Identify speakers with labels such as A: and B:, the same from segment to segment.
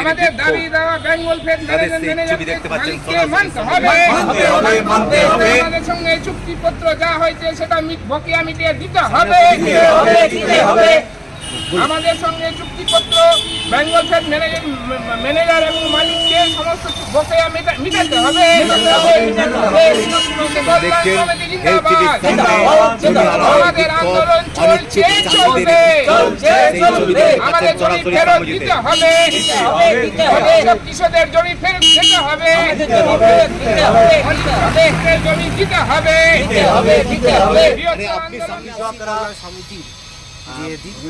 A: আমাদের দাবি দেওয়া বেঙ্গল ফেড। মানতে হবে। আমাদের সঙ্গে চুক্তিপত্র যা হয়েছে সেটা বকেয়া মিটিয়ে দিতে হবে। আমাদের সঙ্গে চুক্তিপত্র বেঙ্গল ফেড ম্যানেজার ম্যানেজার এবং মালিককে সমস্ত বকেয়া মেটা- মিটাতে হবে। আমাদের আন্দোলন চলছে চলবে। আমাদের জমি ফেরত দিতে হবে কৃষকদের জমি ফেরত দিতে হবে। জমি দিতে হবে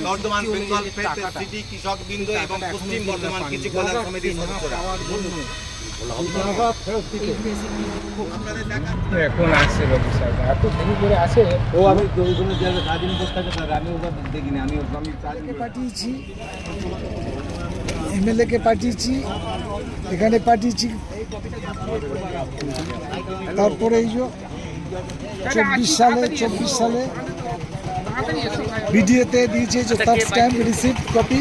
B: বর্ধমান বেঙ্গল সিটি কৃষক বৃন্দ এবং পশ্চিম বর্ধমান কৃষি কল্যাণ সমিতির সদস্যরা।
A: এখন আসছে এত দেরি করে আসে।
C: ও আমি ওইগুলো জায়গায় সারাদিন বসে থাকে স্যার আমি ওটা দেখিনি আমি আমি
D: কে পাঠিয়েছি এমএলএকে পাঠিয়েছি এখানে পাঠিয়েছি। তারপরে এই যে চব্বিশ সালে চব্বিশ সালে বিডিএতে দিয়েছে যে তার স্ট্যাম্প রিসিপ্ট কপি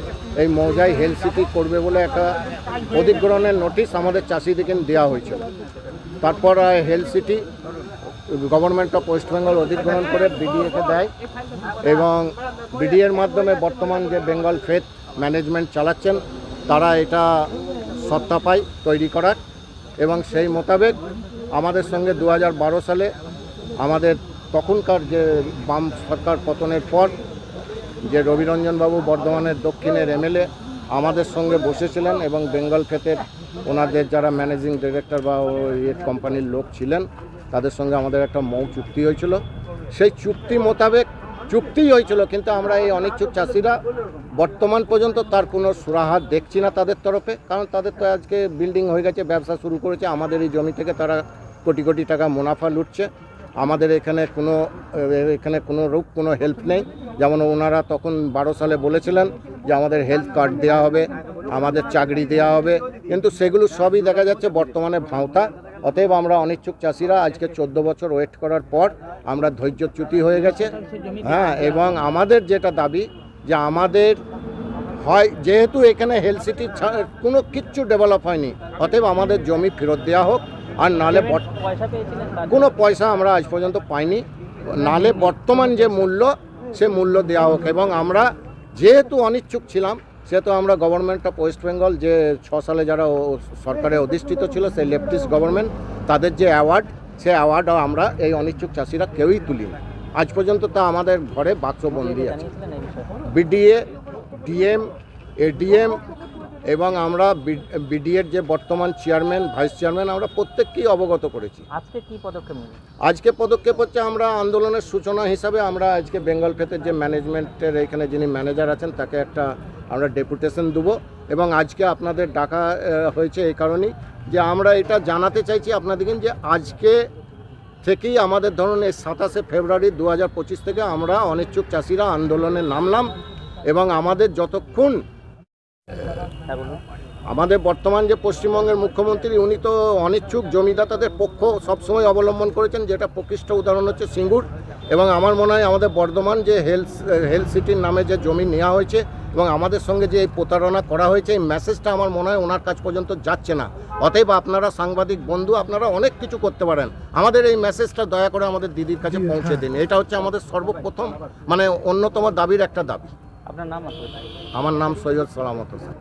E: এই মৌজায় হেলথ সিটি করবে বলে একটা অধিগ্রহণের নোটিশ আমাদের চাষিদিকে দেওয়া হয়েছিল। তারপর health city government of West Bengal অধিগ্রহণ করে বিডিএকে দেয় এবং বিডিএর মাধ্যমে বর্তমান যে বেঙ্গল ফেথ ম্যানেজমেন্ট চালাচ্ছেন, তারা এটা সত্তা পায় তৈরি করার এবং সেই মোতাবেক আমাদের সঙ্গে দু হাজার বারো সালে আমাদের তখনকার যে বাম সরকার পতনের পর যে রবিরঞ্জনবাবু বর্ধমানের দক্ষিণের এমএলএ আমাদের সঙ্গে বসেছিলেন এবং বেঙ্গল ক্ষেতের ওনাদের যারা ম্যানেজিং ডিরেক্টর বা ওই কোম্পানির লোক ছিলেন, তাদের সঙ্গে আমাদের একটা মৌ চুক্তি হয়েছিল। সেই চুক্তি মোতাবেক চুক্তিই হয়েছিল, কিন্তু আমরা এই অনিচ্ছুক চাষিরা বর্তমান পর্যন্ত তার কোনো সুরাহাত দেখছি না তাদের তরফে, কারণ তাদের তো আজকে বিল্ডিং হয়ে গেছে, ব্যবসা শুরু করেছে, আমাদের এই জমি থেকে তারা কোটি কোটি টাকা মুনাফা লুটছে। আমাদের এখানে কোনো এখানে কোনো রূপ কোনো হেল্প নেই। যেমন ওনারা তখন বারো সালে বলেছিলেন যে আমাদের হেলথ কার্ড দেওয়া হবে, আমাদের চাকরি দেওয়া হবে। কিন্তু সেগুলো সবই দেখা যাচ্ছে বর্তমানে ভাঁওতা। অতএব আমরা অনিচ্ছুক চাষিরা আজকে চোদ্দ বছর ওয়েট করার পর আমরা ধৈর্যচ্যুতি হয়ে গেছে। হ্যাঁ এবং আমাদের যেটা দাবি যে আমাদের হয়, যেহেতু এখানে হেলথ সিটি কোনো কিচ্ছু ডেভেলপ হয়নি, অতএব আমাদের জমি ফেরত দেওয়া হোক। আর নালে কোনো পয়সা আমরা আজ পর্যন্ত পাইনি। নালে বর্তমান যে মূল্য সে মূল্য দেওয়া হোক এবং আমরা যেহেতু অনিচ্ছুক ছিলাম সেহেতু আমরা গভর্নমেন্ট অফ ওয়েস্ট বেঙ্গল যে ছ সালে যারা সরকারে অধিষ্ঠিত ছিল সেই লেফটিস্ট গভর্নমেন্ট তাদের যে অ্যাওয়ার্ড সে অ্যাওয়ার্ডও আমরা এই অনিচ্ছুক চাষিরা কেউই তুলিনি। আজ পর্যন্ত তা আমাদের ঘরে বাক্সবন্দি আছে। বিডিএ ডিএম এডিএম এবং আমরা বিডিএর যে বর্তমান চেয়ারম্যান ভাইস চেয়ারম্যান আমরা প্রত্যেককেই অবগত করেছি।
F: আজকে কি পদক্ষেপ
E: আজকে পদক্ষেপ হচ্ছে আমরা আন্দোলনের সূচনা হিসাবে আমরা আজকে বেঙ্গল ফেতের যে ম্যানেজমেন্টের এখানে যিনি ম্যানেজার আছেন তাকে একটা আমরা ডেপুটেশন দেবো। এবং আজকে আপনাদের ডাকা হয়েছে এই কারণেই যে আমরা এটা জানাতে চাইছি আপনাদেরকে যে আজকে থেকেই আমাদের ধরুন এই সাতাশে ফেব্রুয়ারি দু হাজার পঁচিশ থেকে আমরা অনিচ্ছুক চাষিরা আন্দোলনে নামলাম এবং আমাদের যতক্ষণ আমাদের বর্তমান যে পশ্চিমবঙ্গের মুখ্যমন্ত্রী উনি তো অনিচ্ছুক জমিদাতাদের পক্ষ সবসময় অবলম্বন করেছেন যেটা প্রকৃষ্ট উদাহরণ হচ্ছে সিঙ্গুর। এবং আমার মনে হয় আমাদের বর্ধমান যে হেলথ হেলথ সিটির নামে যে জমি নেওয়া হয়েছে এবং আমাদের সঙ্গে যে এই প্রতারণা করা হয়েছে এই মেসেজটা আমার মনে হয় ওনার কাছ পর্যন্ত যাচ্ছে না। অতএব আপনারা সাংবাদিক বন্ধু আপনারা অনেক কিছু করতে পারেন। আমাদের এই মেসেজটা দয়া করে আমাদের দিদির কাছে পৌঁছে দিন। এটা হচ্ছে আমাদের সর্বপ্রথম মানে অন্যতম দাবির একটা দাবি।
F: আপনার নাম আসলে
E: আমার নাম সৈয়দ সালামত হোসেন